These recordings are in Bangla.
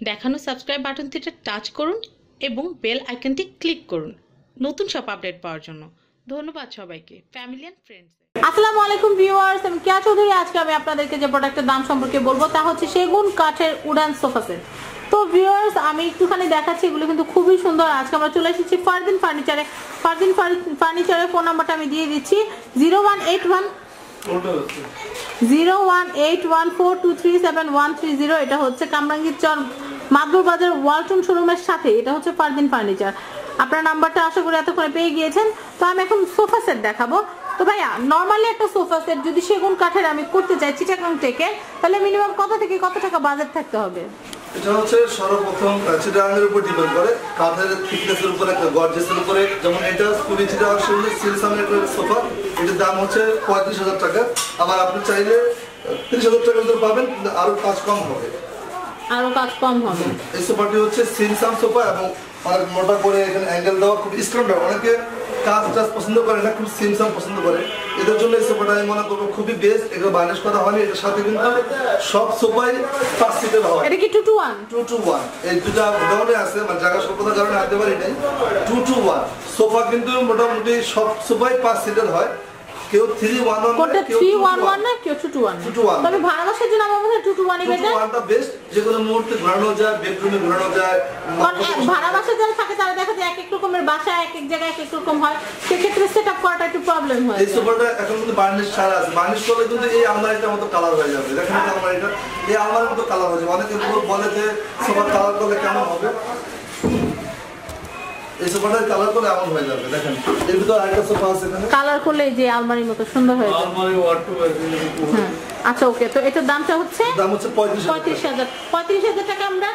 দেখানো সাবস্ক্রাইব বাটনটিতে টাচ করুন এবং বেল আইকনটি ক্লিক করুন। নতুন সব আপডেট পাওয়ার জন্য। ধন্যবাদ সবাইকে। ফ্যামিলি অ্যান্ড ফ্রেন্ডস আসসালামু আলাইকুম ভিউয়ার্স আমি কিয়া চৌধুরী। আজকে আমি আপনাদেরকে যে প্রোডাক্টের দাম সম্পর্কে বলব, তা হচ্ছে সেগুন কাঠের উডান সোফা সেট। তো ভিউয়ার্স আমি একটুখানি দেখাচ্ছি, এগুলো কিন্তু খুবই সুন্দর। আজকে আমরা চলে এসেছি ফারদিন ফার্নিচারে। ফারদিন ফার্নিচারের ফোন নাম্বারটা আমি দিয়ে দিচ্ছি zero one eight one zero one eight one four two three seven one three zero এটা হচ্ছে কামরাঙ্গীর চর মাদুর বাজার ওয়ালটন শোরুমের সাথে, এটা হচ্ছে ফারদিন ফার্নিচার আপনার নাম্বারটা আশা করি এতক্ষণে পেয়ে গিয়েছেন। তো আমি এখন সোফা সেট দেখাবো। তো ভাইয়া নর্মালি একটা সোফা সেট যদি সেগুন কাঠের আমি করতে চাই চিটাগাং থেকে, তাহলে মিনিমাম কত থেকে কত টাকা বাজেট থাকতে হবে? এটা হচ্ছে সর্বপ্রথম চিটাগাংয়ের উপর ডিপেন্ড করে। কাঠের থিকনেসের উপরে গর্জেসের উপরে। যেমন এটা খুবই চিটাগাং শুনলে সিলসামের একটা সোফা এটার দাম হচ্ছে পঁয়ত্রিশ হাজার টাকা। আবার আপনি চাইলে তিরিশ হাজার টাকার ভিতরে পাবেন কিন্তু আরও কাজ কম হবে। আরও কাজ কম হবে। এই সোফাটি হচ্ছে সিলসাম সোফা এবং অনেক মোটা করে এখানে অ্যাঙ্গেল দেওয়া খুব স্ট্যান্ডার্ড অনেকে কাজ টাজ পছন্দ করে না খুব সিমসাম পছন্দ করে। এদের জন্য এই সোফাটা আমি মনে করব খুবই বেস্ট এগুলো বার্নিশ করা হয়নি এটার সাথে কিন্তু সব সোফাই পাঁচ সিটের হয়। এটা কি two two one two two one এই দুটা মোটামুটি আছে মানে জায়গা স্বল্পতার কারণে আনতে পারি নাই টু টু ওয়ান সোফা কিন্তু মোটামুটি সব সোফাই পাঁচ সিটের হয়। কেউ থ্রি ওয়ান ওয়ান কোনটা থ্রি ওয়ান ওয়ান ওয়ান না কেউ টু টু ওয়ান 221 তবে ভাড়া বাসার জন্য আমার মনে হয় টু টু ওয়ানই টু টু ওয়ানটা বেস্ট যে কোনো মুহূর্তে ঘোরানো যায় বেডরুমে ঘোরানো যায়। কারণ ভাড়া বাসা যারা থাকে তারা দেখা যায় এক এক রকমের বাসা এক এক জায়গায় এক এক রকম হয়। সেক্ষেত্রে সেট আপ করাটা একটু প্রবলেম হয়। এই সোফাটা এখন কিন্তু বার্নিশ আছে। বার্নিশ করলে কিন্তু এই আলমারিটার মতো কালার হয়ে যাবে। দেখেন তো আলমারিটা। এই আলমারির মতো কালার হয়ে যাবে। অনেকে বলে যে কালার করলে কেমন হবে? এই সোফাটার কালার করলে এমন হয়ে যাবে দেখেন। এর ভিতর আরেকটা সোফা আছে এখানে কালার করলে এই যে আলমারির মতো সুন্দর হয়ে যায়। আলমারি ওয়ার্ডরোব হ্যাঁ আচ্ছা ওকে তো এটার দামটা হচ্ছে? দাম টাকা। আমরা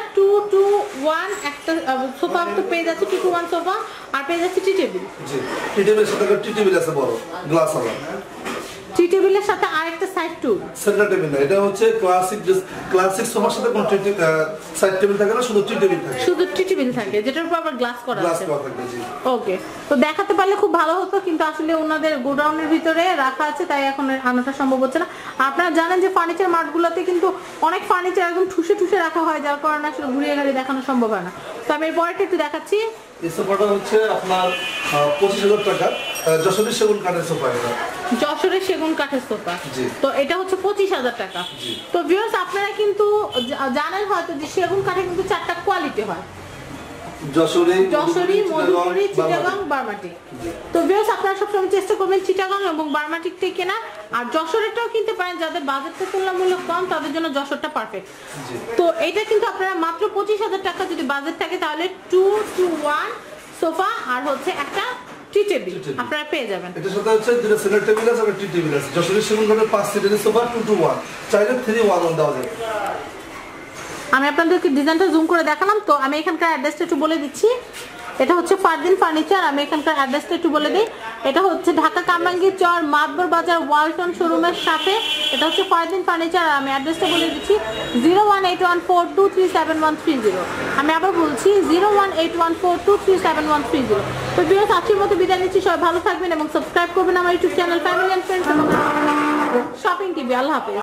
একটা সোফা তো পেয়ে যাচ্ছে টু টু ওয়ান সোফা আর পেয়ে যাচ্ছে টি টেবিল জি টি টেবিলের সাথে টি টেবিল আছে বড় গ্লাস আলা টি টেবিলের সাথে আরেকটা সাইড টু। সেন্টার টেবিল না এটা হচ্ছে ক্লাসিক ক্লাসিক সোফার সাথে কোনো সাইড টেবিল থাকে না শুধু টি টেবিল থাকে। শুধু টি টেবিল থাকে যেটার উপর আবার গ্লাস করা গ্লাস আছে। করা থাকবে জি। ওকে তো দেখাতে পারলে খুব ভালো হতো কিন্তু আসলে ওনাদের গোডাউনের ভিতরে রাখা আছে তাই এখন আনাটা সম্ভব হচ্ছে না। আপনারা জানেন যে ফার্নিচার মার্টগুলোতে কিন্তু অনেক ফার্নিচার একদম ঠুসে ঠুসে রাখা হয় যার কারণে আসলে ঘুরিয়ে গাড়ি দেখানো সম্ভব হয় না। তো আমি এর পরেরটা একটু দেখাচ্ছি। এই সোফাটা হচ্ছে আপনার পঁচিশ হাজার টাকা যশোরের সেগুন কাঠের সোফা এটা। যশোরের সেগুন কাঠের সোফা তো এটা হচ্ছে পঁচিশ হাজার টাকা। তো ভিউয়ার্স আপনারা কিন্তু জানেন হয়তো যে সেগুন কাঠে কিন্তু চারটা কোয়ালিটি হয়। যশোরে যশোরী মধুপুরি চিটাগাং বারমাটি। তো ভিউয়ার্স আপনারা সবসময় চেষ্টা করবেন চিটাগাং এবং বারমাটিক থেকে কেনা। আর যশোরেরটাও কিনতে পারেন যাদের বাজেটটা তুলনামূলক কম তাদের জন্য যশোরটা পারফেক্ট তো এটা কিন্তু আপনারা মাত্র পঁচিশ হাজার টাকা যদি বাজেট থাকে তাহলে টু টু ওয়ান সোফা আর হচ্ছে একটা টি টেবিল tea table। আপনারা পেয়ে যাবেন। সাথে হচ্ছে দুটো সেন্টার টেবিল আছে একটা টি টেবিল আছে। যশোরের সেগুন কাঠের পাঁচ সিটের সোফা টু টু ওয়ান চাইলে থ্রি ওয়ান ওয়ান দেওয়া যাবে। আমি আপনাদেরকে ডিজাইনটা জুম করে দেখালাম তো আমি এখানকার অ্যাড্রেসটা একটু বলে দিচ্ছি। এটা হচ্ছে ফারদিন ফার্নিচার, আমি এখানকার অ্যাড্রেসটা একটু বলে দিই। এটা হচ্ছে ঢাকা কামরাঙ্গীর চর, মাতবর বাজার, ওয়ালটন শোরুমের সাথে। এটা হচ্ছে ফারদিন ফার্নিচার, আর আমি অ্যাড্রেসটা বলে দিচ্ছি zero one eight one four two three seven one three zero আমি আবার বলছি zero one eight one four two three seven one three zero তো আজকের মতো বিদায় নিচ্ছি, সবাই ভালো থাকবেন এবং সাবস্ক্রাইব করবেন আমার YouTube channel family and friends shopping TV আল্লাহ হাফেজ।